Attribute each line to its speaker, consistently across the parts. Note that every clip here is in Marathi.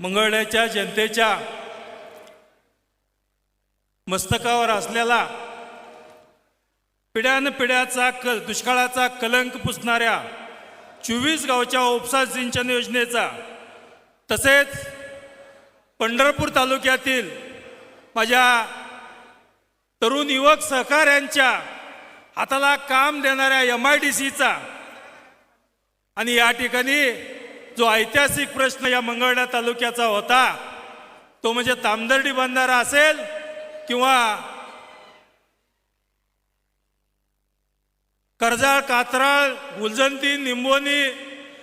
Speaker 1: मंगळण्याच्या जनतेच्या मस्तकावर असलेला पिढ्यान पिढ्याचा कल दुष्काळाचा कलंक पुसणाऱ्या चोवीस गावच्या उपसा सिंचन योजनेचा तसेच पंढरपूर तालुक्यातील माझ्या तरुण युवक सहकाऱ्यांच्या हाताला काम देणाऱ्या एम आय डी सीचा आणि या ठिकाणी जो ऐतिहासिक प्रश्न या मंगळडा तालुक्याचा होता तो म्हणजे तामदर्डी बंधारा असेल किंवा कर्जाळ कात्राळ गुलजंती निंबोनी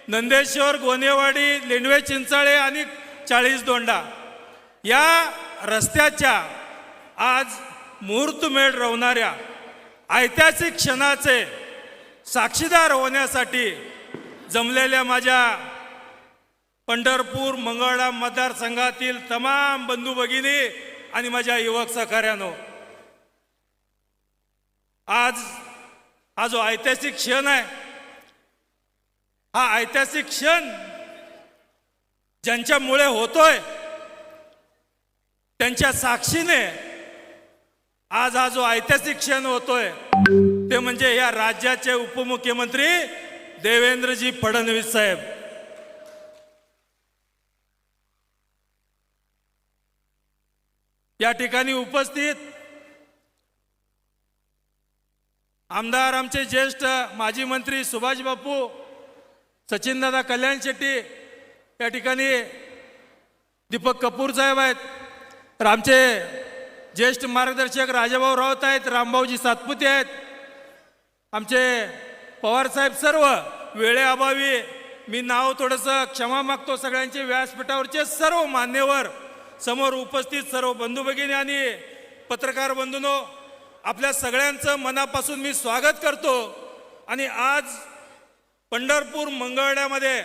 Speaker 1: नंदेश्वर गोनेवाडी लेंडवे चिंचाळे आणि चाळीस दोंडा या रस्त्याच्या आज मुहूर्तमेढ रवणाऱ्या ऐतिहासिक क्षणाचे साक्षीदार होण्यासाठी जमलेल्या माझ्या पंढरपूर मंगळा मतदारसंघातील तमाम बंधू भगिनी आणि माझ्या युवक सहकार्यानो आज हा जो ऐतिहासिक क्षण आहे हा ऐतिहासिक क्षण ज्यांच्यामुळे होतोय त्यांच्या साक्षीने आज हा जो ऐतिहासिक क्षण होतोय ते म्हणजे या राज्याचे उपमुख्यमंत्री देवेंद्रजी फडणवीस साहेब. या ठिकाणी उपस्थित आमदार आमचे ज्येष्ठ माजी मंत्री सुभाष बापू सचिनदादा कल्याण शेट्टी या ठिकाणी दीपक कपूर साहेब आहेत तर आमचे ज्येष्ठ मार्गदर्शक राजाभाऊ राऊत आहेत रामभाऊजी सातपुते आहेत आमचे पवार साहेब सर्व वेळेअभावी मी नाव थोडंसं क्षमा मागतो सगळ्यांचे व्यासपीठावरचे सर्व मान्यवर समोर उपस्थित सर्व बंधू भगिनी आणि पत्रकार बंधूनो आपल्या सगळ्यांचं मनापासून मी स्वागत करतो. आणि आज पंढरपूर मंगळण्यामध्ये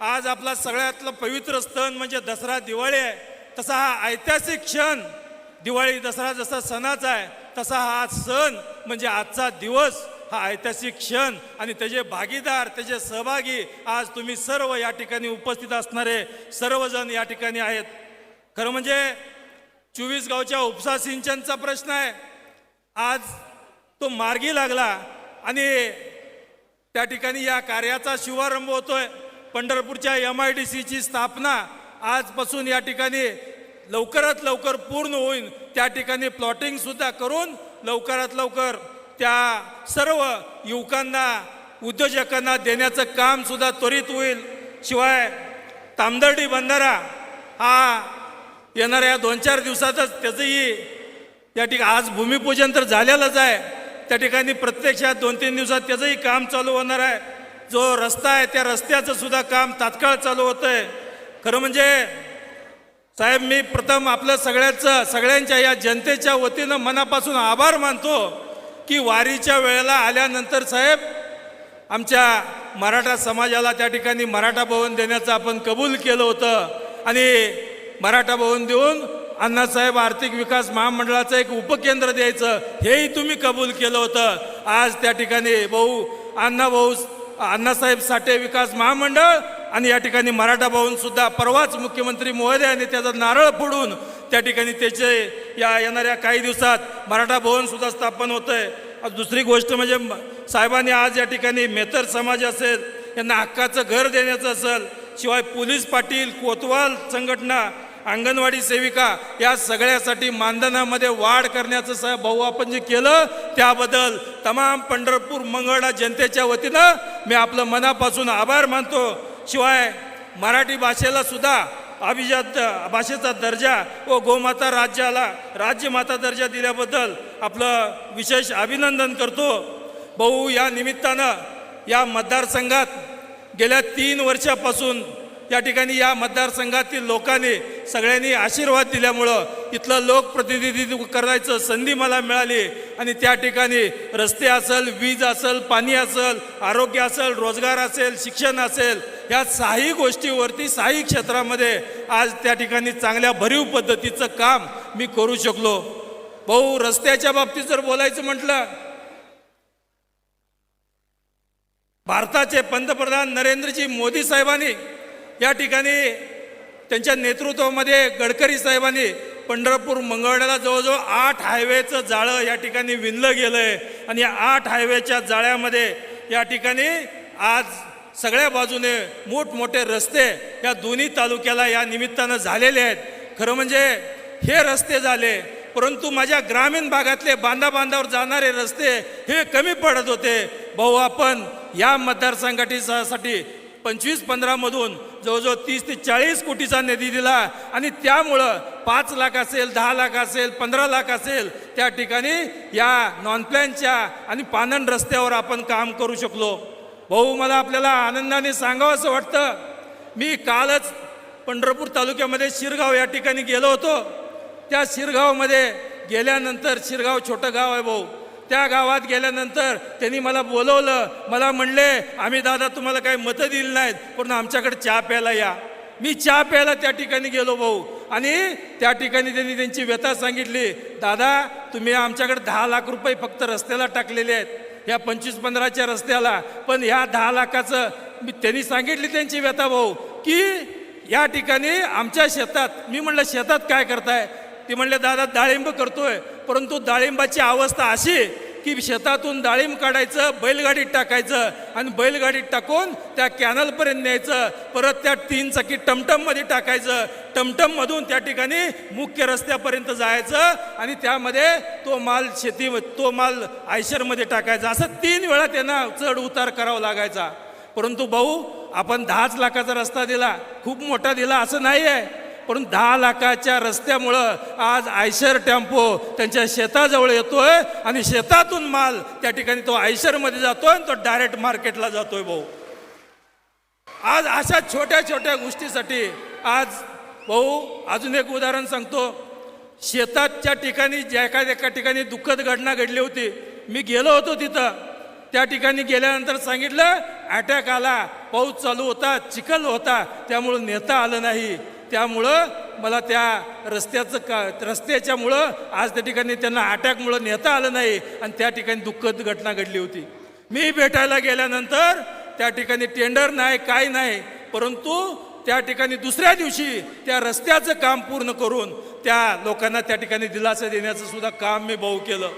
Speaker 1: आज आपला सगळ्यातलं पवित्र सण म्हणजे दसरा दिवाळी आहे. तसा हा ऐतिहासिक क्षण दिवाळी दसरा जसा सणाचा आहे तसा हा सण म्हणजे आजचा दिवस हा ऐतिहासिक क्षण. आणि त्याचे भागीदार त्याचे सहभागी आज तुम्ही सर्व या ठिकाणी उपस्थित असणारे सर्वजण या ठिकाणी आहेत. खरं म्हणजे चोवीस गावच्या उपसा सिंचनचा प्रश्न आहे. आज तो मार्गी लागला आणि त्या ठिकाणी या कार्याचा शुभारंभ होतोय. पंढरपूरच्या एम आय डी सीची स्थापना आजपासून या ठिकाणी लवकरात लवकर पूर्ण होईल त्या ठिकाणी प्लॉटिंगसुद्धा करून लवकरात लवकर त्या सर्व युवकांना उद्योजकांना देण्याचं कामसुद्धा त्वरित होईल. शिवाय तामदर्डी बंधारा हा येणाऱ्या दोन चार दिवसातच त्याचंही त्या ठिकाणी आज भूमिपूजन तर झालेलंच आहे. त्या ठिकाणी प्रत्यक्षात दोन तीन दिवसात त्याचंही काम चालू होणार आहे. जो रस्ता आहे त्या रस्त्याचं सुद्धा काम तात्काळ चालू होतं आहे खरं म्हणजे साहेब मी प्रथम आपलं सगळ्याचं सगळ्यांच्या या जनतेच्या वतीनं मनापासून आभार मानतो की वारीच्या वेळेला आल्यानंतर साहेब आमच्या मराठा समाजाला त्या ठिकाणी मराठा भवन देण्याचं आपण कबूल केलं होतं. आणि मराठा भवन देऊन अण्णासाहेब आर्थिक विकास महामंडळाचं एक उपकेंद्र द्यायचं हेही तुम्ही कबूल केलं होतं. आज त्या ठिकाणी भाऊ अण्णा भाऊ अण्णासाहेब साठे विकास महामंडळ आणि या ठिकाणी मराठा भवन सुद्धा परवाच मुख्यमंत्री महोदयाने त्याचा नारळ फोडून त्या ठिकाणी त्याचे या येणाऱ्या काही दिवसात मराठा भवन सुद्धा स्थापन होत आहे दुसरी गोष्ट म्हणजे साहेबांनी आज या ठिकाणी मेतर समाज असेल यांना हक्काचं घर देण्याचं असेल शिवाय पोलीस पाटील कोतवाल संघटना अंगणवाडी सेविका या सगळ्यासाठी मानधनामध्ये वाढ करण्याचं साहेब भाऊ आपण जे केलं त्याबद्दल तमाम पंढरपूर मंगळा जनतेच्या वतीनं मी आपलं मनापासून आभार मानतो. शिवाय मराठी भाषेला सुद्धा अभिजात भाषेचा दर्जा व गोमाता राज्याला राज्यमाता दर्जा दिल्याबद्दल आपलं विशेष अभिनंदन करतो. भाऊ या निमित्तानं या मतदारसंघात गेल्या तीन वर्षापासून या ठिकाणी या मतदारसंघातील लोकांनी सगळ्यांनी आशीर्वाद दिल्यामुळं इथलं लोकप्रतिनिधित्व करायचं संधी मला मिळाली. आणि त्या ठिकाणी रस्ते असेल वीज असेल पाणी असेल आरोग्य असेल रोजगार असेल शिक्षण असेल या साही गोष्टीवरती साही क्षेत्रामध्ये आज त्या ठिकाणी चांगल्या भरीव पद्धतीचं काम मी करू शकलो. भाऊ रस्त्याच्या बाबतीत जर बोलायचं म्हटलं भारताचे पंतप्रधान नरेंद्रजी मोदी साहेबांनी या ठिकाणी त्यांच्या नेतृत्वामध्ये गडकरी साहेबांनी पंढरपूर मंगळवेढ्याला जवळजवळ आठ हायवेचं जाळं या ठिकाणी विणलं गेलं आहे आणि या आठ हायवेच्या जाळ्यामध्ये या ठिकाणी आज सगळ्या बाजूने मोठमोठे रस्ते या दोन्ही तालुक्याला या निमित्तानं झालेले आहेत. खरं म्हणजे हे रस्ते झाले परंतु माझ्या ग्रामीण भागातले बांधा बांधावर जाणारे रस्ते हे कमी पडत होते. भाऊ आपण या मतदारसंघासाठी पंचवीस पंधरामधून जवळजवळ तीस ते चाळीस कोटीचा निधी दिला आणि त्यामुळं पाच लाख असेल दहा लाख असेल पंधरा लाख असेल त्या ठिकाणी या नॉन प्लॅनच्या आणि पानन रस्त्यावर आपण काम करू शकलो. भाऊ मला आपल्याला आनंदाने सांगावं असं वाटतं. मी कालच पंढरपूर तालुक्यामध्ये शिरगाव या ठिकाणी गेलो होतो. त्या शिरगावमध्ये गेल्यानंतर शिरगाव छोटं गाव आहे भाऊ. त्या गावात गेल्यानंतर त्यांनी मला बोलवलं. मला म्हणले आम्ही दादा तुम्हाला काही मतं दिली नाहीत पण आमच्याकडे चहा प्यायला या. मी चहा प्यायला त्या ठिकाणी गेलो भाऊ. आणि त्या ठिकाणी त्यांनी त्यांची व्यथा सांगितली दादा तुम्ही आमच्याकडे दहा लाख रुपये फक्त रस्त्याला टाकलेले आहेत या पंचवीस पंधराच्या रस्त्याला. पण ह्या दहा लाखाचं मी त्यांनी सांगितली त्यांची व्यथा भाऊ की या ठिकाणी आमच्या शेतात मी म्हणलं शेतात काय करताय? ते म्हणले दादा डाळिंब करतोय. परंतु डाळिंबाची अवस्था अशी की शेतातून डाळिंब काढायचं बैलगाडीत टाकायचं आणि बैलगाडीत टाकून त्या कॅनलपर्यंत न्यायचं. परत त्या तीन चाकी टमटममध्ये टाकायचं. टमटममधून त्या ठिकाणी मुख्य रस्त्यापर्यंत जायचं आणि त्यामध्ये तो माल शेती तो माल आयशरमध्ये टाकायचा. असं तीन वेळा त्यांना चढ उतार करावा लागायचा. परंतु भाऊ आपण दहाच लाखाचा रस्ता दिला खूप मोठा दिला असं नाही आहे पण दहा लाखाच्या रस्त्यामुळं आज आयशर टेम्पो त्यांच्या शेताजवळ येतोय आणि शेतातून माल त्या ठिकाणी तो आयशरमध्ये जातोय आणि तो डायरेक्ट मार्केटला जातोय भाऊ. आज अशा छोट्या छोट्या गोष्टीसाठी आज भाऊ अजून एक उदाहरण सांगतो. शेताच्या ठिकाणी ज्या एखाद्या एका ठिकाणी दुःखद घटना घडली होती. मी गेलो होतो तिथं. त्या ठिकाणी गेल्यानंतर सांगितलं अटॅक आला. पाऊस चालू होता चिखल होता. त्यामुळं नेता आलं नाही. त्यामुळं मला त्या रस्त्याचं का रस्त्याच्यामुळं आज त्या ठिकाणी त्यांना अटॅकमुळं नेता आलं नाही आणि त्या ठिकाणी दुःखद घटना घडली होती. मी भेटायला गेल्यानंतर त्या ठिकाणी टेंडर नाही काय नाही परंतु त्या ठिकाणी दुसऱ्या दिवशी त्या रस्त्याचं काम पूर्ण करून त्या लोकांना त्या ठिकाणी दिलासा देण्याचं सुद्धा काम मी भाऊ केलं.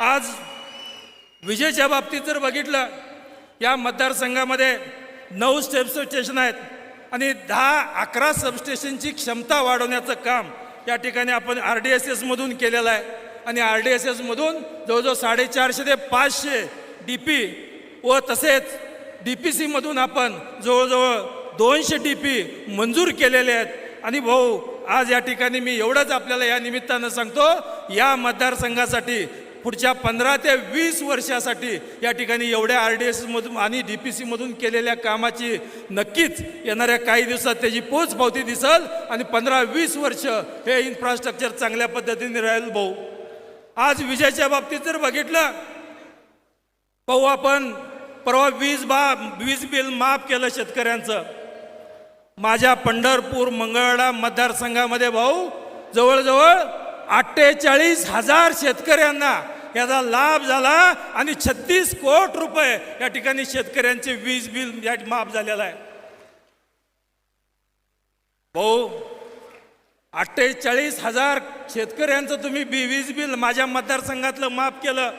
Speaker 1: आज विजेच्या बाबतीत जर बघितलं या मतदारसंघामध्ये नऊ स्टेप स्टेशन आहेत. आणि दहा अकरा सबस्टेशनची क्षमता वाढवण्याचं काम या ठिकाणी आपण आर डी एस एसमधून केलेलं आहे. आणि आर डी एस एसमधून जवळजवळ साडेचारशे ते पाचशे डी पी व तसेच डी पी सीमधून आपण जवळजवळ दोनशे डी पी मंजूर केलेले आहेत. आणि भाऊ आज या ठिकाणी मी एवढंच आपल्याला या निमित्तानं सांगतो या मतदारसंघासाठी पुढच्या पंधरा ते वीस वर्षासाठी या ठिकाणी एवढ्या आर डी एसमधून आणि डी पी सीमधून केलेल्या कामाची नक्कीच येणाऱ्या काही दिवसात त्याची पोच पावती दिसल आणि पंधरा वीस वर्ष हे इन्फ्रास्ट्रक्चर चांगल्या पद्धतीने राहील भाऊ. आज विजेच्या बाबतीत जर बघितलं भाऊ आपण परवा वीज बा वीज बिल माफ केलं शेतकऱ्यांचं. माझ्या पंढरपूर मंगळवेढा मतदारसंघामध्ये भाऊ जवळजवळ अठ्ठेचाळीस हजार शेतकऱ्यांना याचा लाभ झाला आणि छत्तीस कोट रुपये या ठिकाणी शेतकऱ्यांचे वीज बिल या माफ झालेलं आहे. भाऊ अठ्ठेचाळीस हजार शेतकऱ्यांचं तुम्ही बी वीज बिल माझ्या मतदारसंघातलं माफ केलं.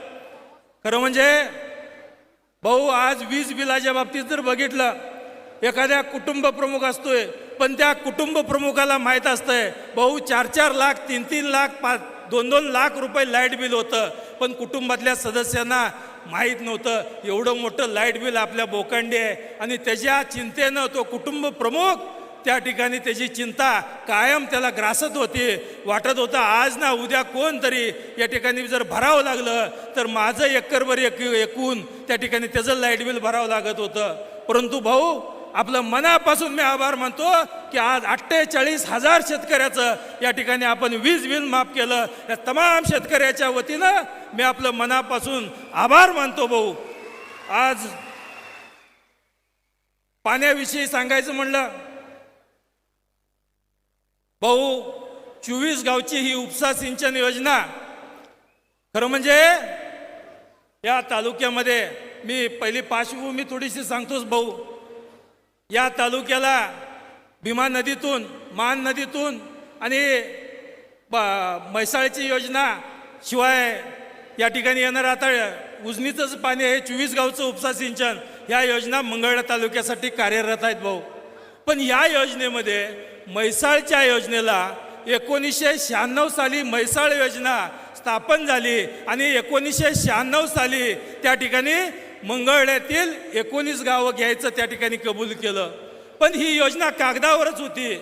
Speaker 1: खरं म्हणजे भाऊ आज वीज बिलाच्या बाबतीत जर बघितलं एखाद्या कुटुंब प्रमुख असतोय पण त्या कुटुंब प्रमुखाला माहीत असतंय भाऊ चार चार लाख तीन तीन लाख पाच दोन दोन लाख रुपये लाइट बिल होतं. पण कुटुंबातल्या सदस्यांना माहीत नव्हतं एवढं मोठं लाइट बिल आपल्या बोकांडी आहे. आणि त्याच्या चिंतेनं तो कुटुंब प्रमुख त्या ठिकाणी त्याची चिंता कायम त्याला ग्रासत होती. वाटत होतं आज ना उद्या कोणतरी या ठिकाणी जर भरावं लागलं तर माझं एकरभर एक एकूण त्या ठिकाणी त्याचं लाइट बिल भरावं लागत होतं. परंतु भाऊ आपलं मनापासून मी आभार मानतो की आज अठ्ठेचाळीस हजार शेतकऱ्याचं या ठिकाणी आपण वीज बिल माफ केलं. या तमाम शेतकऱ्याच्या वतीनं मी आपलं मनापासून आभार मानतो भाऊ. आज पाण्याविषयी सांगायचं म्हणलं भाऊ चोवीस गावची ही उपसा सिंचन योजना खरं म्हणजे या तालुक्यामध्ये मी पहिली पार्श्वभूमी थोडीशी सांगतोच भाऊ. या तालुक्याला भीमा नदीतून मान नदीतून आणि ब- म्हैसाळची योजना शिवाय या ठिकाणी येणार आता उजनीचंच पाणी आहे चोवीस गावचं उपसा सिंचन. या योजना मंगळा तालुक्यासाठी कार्यरत आहेत भाऊ. पण या योजनेमध्ये म्हैसाळच्या योजनेला एकोणीसशे शहाण्णव साली म्हैसाळ योजना स्थापन झाली आणि एकोणीसशे शहाण्णव साली त्या ठिकाणी मंगळण्यातील एकोणीस गावं घ्यायचं त्या ठिकाणी कबूल केलं. पण ही योजना कागदावरच होती.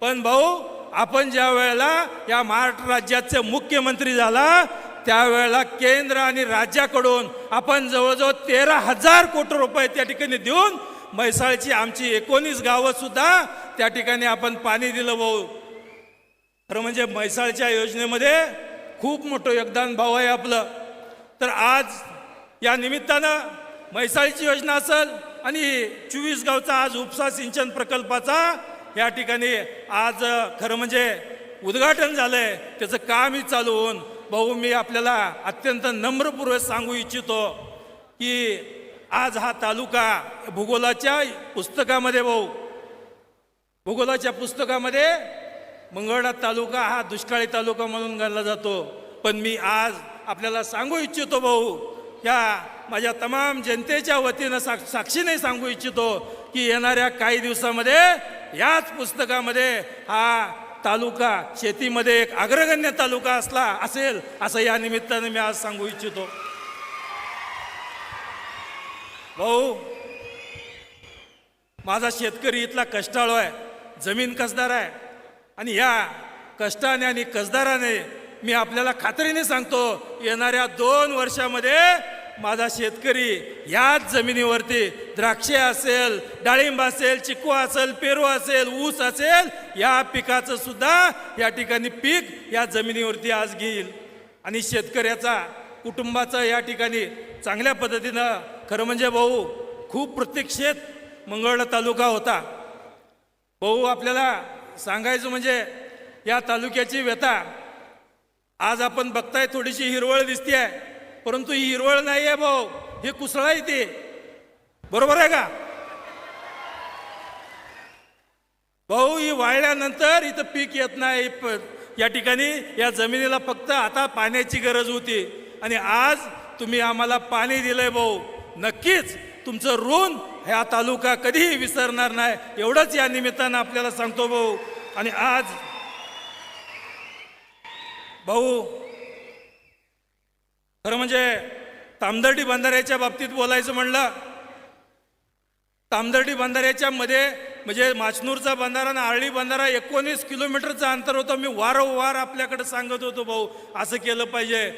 Speaker 1: पण भाऊ आपण ज्या वेळेला या महाराष्ट्र राज्याचे मुख्यमंत्री झाला त्यावेळेला केंद्र आणि राज्याकडून आपण जवळजवळ तेरा हजार कोटी रुपये त्या ठिकाणी देऊन म्हैसाळची आमची एकोणीस गावं सुद्धा त्या ठिकाणी आपण पाणी दिलं भाऊ. खरं म्हणजे म्हैसाळच्या योजनेमध्ये खूप मोठं योगदान भाऊ आहे आपलं. तर आज या निमित्तानं म्हैसाळीची योजना असेल आणि चोवीस गावचा आज उपसा सिंचन प्रकल्पाचा या ठिकाणी आज खरं म्हणजे उद्घाटन झालं आहे त्याचं कामही चालू होऊन भाऊ मी आपल्याला अत्यंत नम्रपूर्वक सांगू इच्छितो की आज हा तालुका भूगोलाच्या पुस्तकामध्ये भाऊ भूगोलाच्या पुस्तकामध्ये मंगळवेढा तालुका हा दुष्काळी तालुका म्हणून गणला जातो. पण मी आज आपल्याला सांगू इच्छितो भाऊ या माझ्या तमाम जनतेच्या वतीनं साक्ष साक्षीने सांगू इच्छितो की येणाऱ्या काही दिवसामध्ये याच पुस्तकामध्ये हा तालुका शेतीमध्ये एक अग्रगण्य तालुका असला असेल असं या निमित्तानं मी आज सांगू इच्छितो. भाऊ माझा शेतकरी इथला कष्टाळू आहे जमीन कसदार आहे. आणि या कष्टाने आणि कसदाराने मी आपल्याला खात्रीने सांगतो येणाऱ्या दोन वर्षामध्ये माझा शेतकरी याच जमिनीवरती द्राक्षे असेल डाळिंब असेल चिकू असेल पेरू असेल ऊस असेल या पिकाचं सुद्धा या ठिकाणी पीक या जमिनीवरती आज घेईल. आणि शेतकऱ्याचा कुटुंबाचा या ठिकाणी चांगल्या पद्धतीनं खरं म्हणजे भाऊ खूप प्रतीक्षेत मंगळवेढा तालुका होता. भाऊ आपल्याला सांगायचं म्हणजे या तालुक्याची व्यथा आज आपण बघताय थोडीशी हिरवळ दिसते आहे परंतु ही हिरवळ नाही आहे भाऊ. हे कुसळा ते. बरोबर आहे का? भाऊ ही वाळल्यानंतर इथं पीक येत नाही. या ठिकाणी या जमिनीला फक्त आता पाण्याची गरज होती. आणि आज तुम्ही आम्हाला पाणी दिलंय भाऊ. नक्कीच तुमचं ऋण हा तालुका कधीही विसरणार नाही. एवढंच या निमित्तानं आपल्याला सांगतो भाऊ. आणि आज भाऊ खरं म्हणजे तामदर्डी बंधाऱ्याच्या बाबतीत बोलायचं म्हणलं तामदर्डी बंधाऱ्याच्या मध्ये म्हणजे माचनूरचा बंधारा आणि आळणी बंधारा एकोणीस किलोमीटरचं अंतर होतं. मी वारंवार आपल्याकडे सांगत होतो भाऊ असं केलं पाहिजे.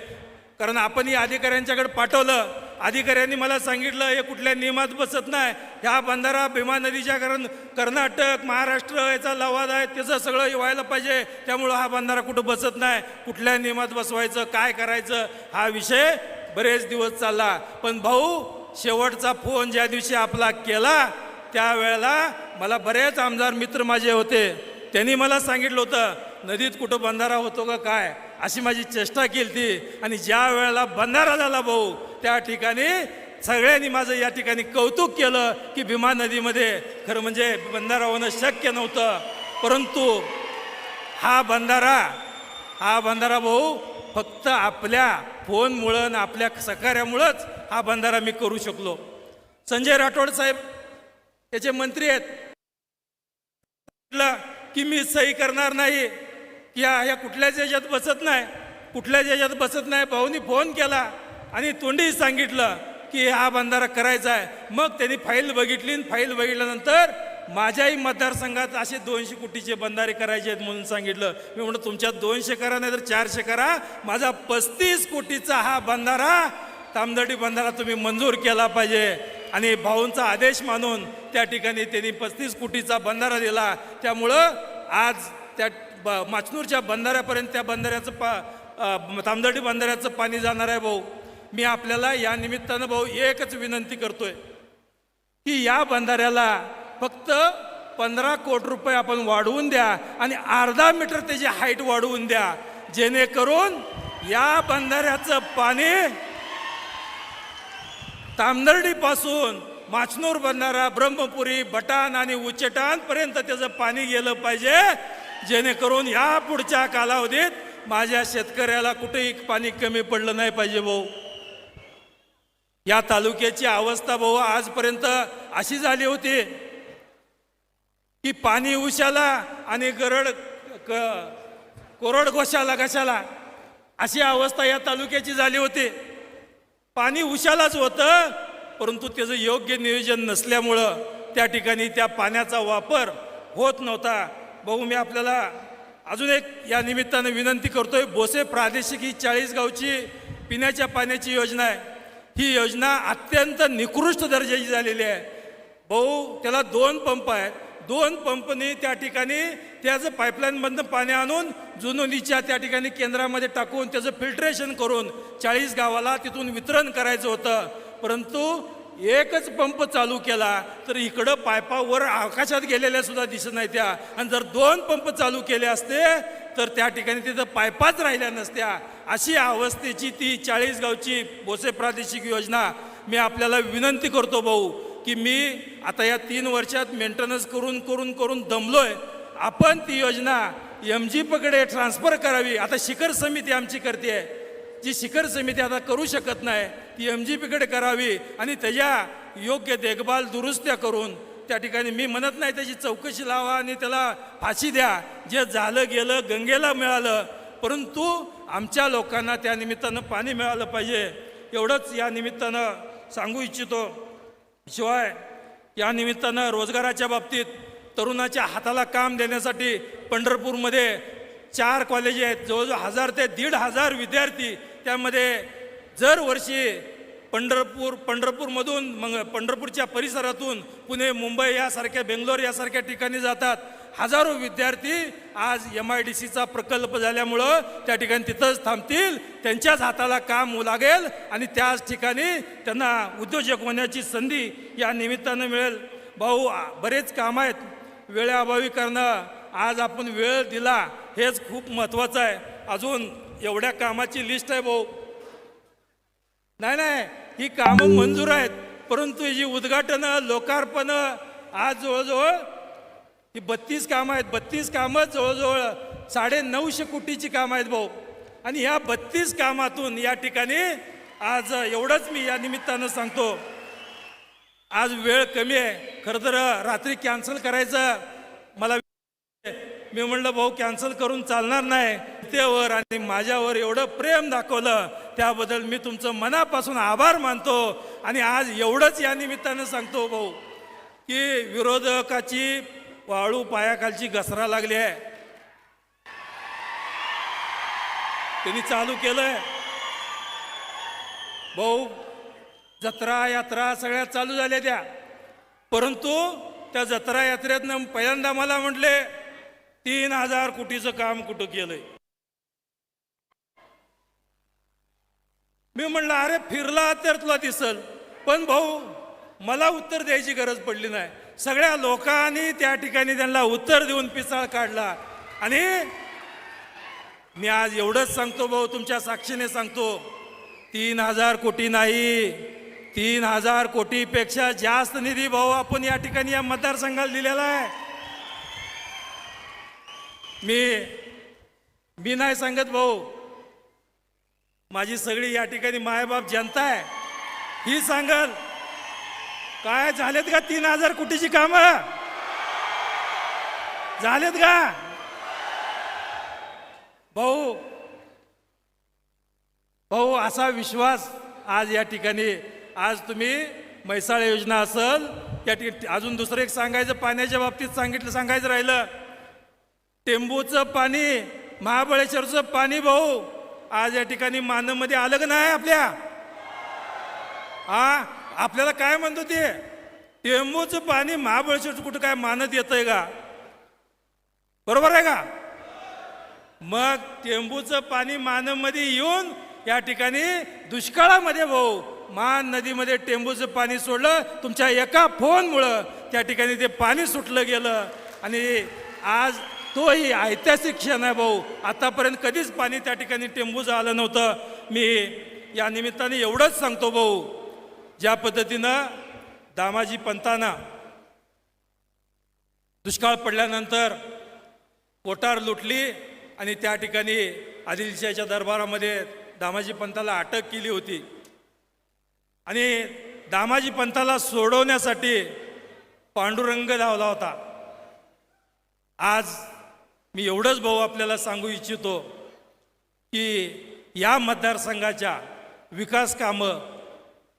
Speaker 1: कारण आपण या अधिकाऱ्यांच्याकडे पाठवलं अधिकाऱ्यांनी मला सांगितलं हे कुठल्या नियमात बसत नाही. ह्या बंधारा भीमा नदीच्या कारण कर्नाटक महाराष्ट्र याचा लवाद आहे त्याचं सगळं व्हायला पाहिजे. त्यामुळं हा बंधारा कुठं बसत नाही. कुठल्या नियमात बसवायचं काय करायचं हा विषय बरेच दिवस चालला. पण भाऊ शेवटचा फोन ज्या दिवशी आपला केला त्यावेळेला मला बरेच आमदार मित्र माझे होते. त्यांनी मला सांगितलं होतं नदीत कुठं बंधारा होतो का काय? अशी माझी चेष्टा केली ती आणि ज्या वेळेला बंधारा झाला भाऊ त्या ठिकाणी सगळ्यांनी माझं या ठिकाणी कौतुक केलं की भीमा नदीमध्ये खरं म्हणजे बंधारा होणं शक्य नव्हतं. परंतु हा बंधारा हा बंधारा भाऊ फक्त आपल्या फोनमुळं आणि आपल्या सहकार्यामुळंच हा बंधारा मी करू शकलो. संजय राठोड साहेब याचे मंत्री आहेत म्हटलं की मी सही करणार नाही. या ह्या कुठल्याच याच्यात बसत नाही. कुठल्याच याच्यात बसत नाही. भाऊनी फोन केला आणि तोंडी सांगितलं की हा बंधारा करायचा आहे. मग त्यांनी फाईल बघितली आणि फाईल बघितल्यानंतर माझ्याही मतदारसंघात असे दोनशे कोटीचे बंधारे करायचे आहेत म्हणून सांगितलं. मी म्हणतो तुमच्या दोनशे करा नाही तर चारशे करा. माझा पस्तीस कोटीचा हा बंधारा तामदडी बंधारा तुम्ही मंजूर केला पाहिजे. आणि भाऊंचा आदेश मानून त्या ठिकाणी त्यांनी पस्तीस कोटीचा बंधारा दिला. त्यामुळं आज त्या ब माचनूरच्या बंधाऱ्यापर्यंत त्या बंधाऱ्याचं पा अ, तामदर्डी बंधाऱ्याचं पाणी जाणार आहे भाऊ. मी आपल्याला या निमित्तानं भाऊ एकच विनंती करतोय की या बंधाऱ्याला फक्त पंधरा कोटी रुपये आपण वाढवून द्या आणि अर्धा मीटर त्याची हाईट वाढवून द्या. जेणेकरून या बंधाऱ्याचं पाणी तामदर्डीपासून माचनूर बंधारा ब्रह्मपुरी बटाण आणि उच्चटांपर्यंत त्याचं पाणी गेलं पाहिजे. जेणेकरून या पुढच्या कालावधीत माझ्या शेतकऱ्याला कुठेही पाणी कमी पडलं नाही पाहिजे भाऊ. या तालुक्याची अवस्था भाऊ आजपर्यंत अशी झाली होती की पाणी उशाला आणि गरड क कोरड घोशाला कशाला अशी अवस्था या तालुक्याची झाली होती. पाणी उशालाच होतं परंतु त्याचं योग्य नियोजन नसल्यामुळं त्या ठिकाणी त्या पाण्याचा वापर होत नव्हता. भाऊ मी आपल्याला अजून एक या निमित्तानं विनंती करतोय. बोसे प्रादेशिक ही चाळीस गावची पिण्याच्या पाण्याची योजना आहे. ही योजना अत्यंत निकृष्ट दर्जाची झालेली आहे. भाऊ त्याला दोन पंप आहेत. दोन पंपनी त्या ठिकाणी त्याचं पाईपलाईनमधनं पाणी आणून जुनोनीच्या त्या ठिकाणी केंद्रामध्ये टाकून त्याचं फिल्ट्रेशन करून चाळीस गावाला तिथून वितरण करायचं होतं. परंतु एकच पंप चालू केला तर इकडं पायपावर आकाशात गेलेल्या सुद्धा दिसत नाही त्या. आणि जर दोन पंप चालू केले असते तर त्या ठिकाणी तिथं पायपाच राहिल्या नसत्या. अशी अवस्थेची ती चाळीस गावची बोसे प्रादेशिक योजना मी आपल्याला विनंती करतो भाऊ की मी आता या तीन वर्षात मेंटेनन्स करून करून करून दमलोय. आपण ती योजना एम जी पकडे ट्रान्सफर करावी. आता शिखर समिती आमची करते जी शिखर समिती आता करू शकत नाही ती एम जी पीकडे करावी आणि त्याच्या योग्य देखभाल दुरुस्त्या करून त्या ठिकाणी मी म्हणत नाही त्याची चौकशी लावा आणि त्याला फाशी द्या. जे झालं गेलं गंगेला मिळालं परंतु आमच्या लोकांना त्या निमित्तानं पाणी मिळालं पाहिजे. एवढंच या निमित्तानं सांगू इच्छितो. शिवाय या निमित्तानं रोजगाराच्या बाबतीत तरुणाच्या हाताला काम देण्यासाठी पंढरपूरमध्ये चार कॉलेज आहेत. जवळजवळ हजार ते दीड हजार विद्यार्थी त्यामध्ये दरवर्षी पंढरपूर पंढरपूरमधून मग पंढरपूरच्या परिसरातून पुणे मुंबई यासारख्या बेंगलोर यासारख्या ठिकाणी जातात हजारो विद्यार्थी आज एम आय डी सीचा प्रकल्प झाल्यामुळं त्या ठिकाणी तिथंच थांबतील त्यांच्याच हाताला काम लागेल आणि त्याच ठिकाणी त्यांना उद्योजक होण्याची संधी या निमित्तानं मिळेल. भाऊ बरेच काम आहेत. वेळेअभावी करणं आज आपण वेळ दिला हेच खूप महत्त्वाचं आहे. अजून एवढ्या कामाची लिस्ट आहे भाऊ. नाही नाही ही कामं मंजूर आहेत. परंतु ही उद्घाटनं लोकार्पणं आज जवळजवळ ही बत्तीस कामं आहेत. बत्तीस कामं जवळजवळ साडे नऊशे कोटीची कामं आहेत भाऊ. आणि ह्या बत्तीस कामातून या ठिकाणी आज एवढंच मी या निमित्तानं सांगतो. आज वेळ कमी आहे. खरं तर रात्री कॅन्सल करायचं. मला मी म्हणलं भाऊ कॅन्सल करून चालणार नाही. त्यावर आणि माझ्यावर एवढं प्रेम दाखवलं. त्याबद्दल मी तुमचं मनापासून आभार मानतो आणि आज एवढंच या निमित्तानं सांगतो भाऊ की विरोधकाची वाळू पायाखालची घसरा लागली आहे. त्यांनी चालू केलंय. भाऊ जत्रा यात्रा सगळ्या चालू झाल्या त्या. परंतु त्या जत्रा यात्रेतनं पहिल्यांदा मला म्हटले तीन हजार कोटीचं काम कुठं केलंय? मी म्हणलं अरे फिरला तर तुला दिसल. पण भाऊ मला उत्तर द्यायची गरज पडली नाही. सगळ्या लोकांनी त्या ठिकाणी त्यांना उत्तर देऊन पिसाळ काढला. आणि मी आज एवढंच सांगतो भाऊ तुमच्या साक्षीने सांगतो. तीन हजार कोटी नाही. तीन हजार कोटीपेक्षा जास्त निधी भाऊ आपण या ठिकाणी या मतदारसंघाला दिलेला आहे. मी मी नाही सांगत भाऊ माझी सगळी या ठिकाणी मायबाप जनता आहे. ही सांगल काय झालेत का तीन हजार कोटीची कामं? झालेत का? भाऊ भाऊ असा विश्वास आज या ठिकाणी आज तुम्ही म्हैसाळ योजना असल या ठिकाणी अजून दुसरं एक सांगायचं पाण्याच्या बाबतीत सांगितलं सांगायचं राहिलं. टेंबूचं पाणी महाबळेश्वरचं पाणी भाऊ आज या ठिकाणी मानवमध्ये आलं का नाही आपल्या. हा? आपल्याला काय म्हणतो ते? टेंबूचं पाणी महाबळेश्वर कुठं काय मानत येतंय का? बरोबर आहे का? मग टेंबूचं पाणी मानवमध्ये येऊन या ठिकाणी दुष्काळामध्ये भाऊ मान नदीमध्ये टेंबूचं पाणी सोडलं तुमच्या एका फोनमुळं त्या ठिकाणी ते पाणी सुटलं गेलं. आणि आज तोही ऐतिहासिक क्षण आहे भाऊ. आतापर्यंत कधीच पाणी त्या ठिकाणी टेंबूचं आलं नव्हतं. मी या निमित्ताने एवढंच सांगतो भाऊ. ज्या पद्धतीनं दामाजी पंतांना दुष्काळ पडल्यानंतर कोटार लुटली आणि त्या ठिकाणी आदिलशाहीच्या दरबारामध्ये दामाजी पंताला अटक केली होती. आणि दामाजी पंताला सोडवण्यासाठी पांडुरंग धावला होता. आज मी एवढंच भाऊ आपल्याला सांगू इच्छितो की या मतदारसंघाच्या विकास कामं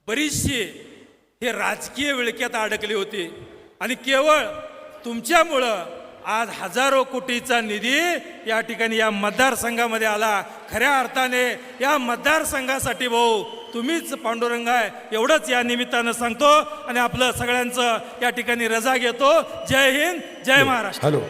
Speaker 1: बरीचशी हे राजकीय विळक्यात अडकली होती. आणि केवळ तुमच्यामुळं आज हजारो कोटीचा निधी या ठिकाणी या मतदारसंघामध्ये आला. खऱ्या अर्थाने या मतदारसंघासाठी भाऊ तुम्हीच पांडुरंग आहे एवढंच या निमित्तानं सांगतो. आणि आपलं सगळ्यांचं या ठिकाणी रजा घेतो. जय हिंद जय महाराष्ट्र.
Speaker 2: हॅलो.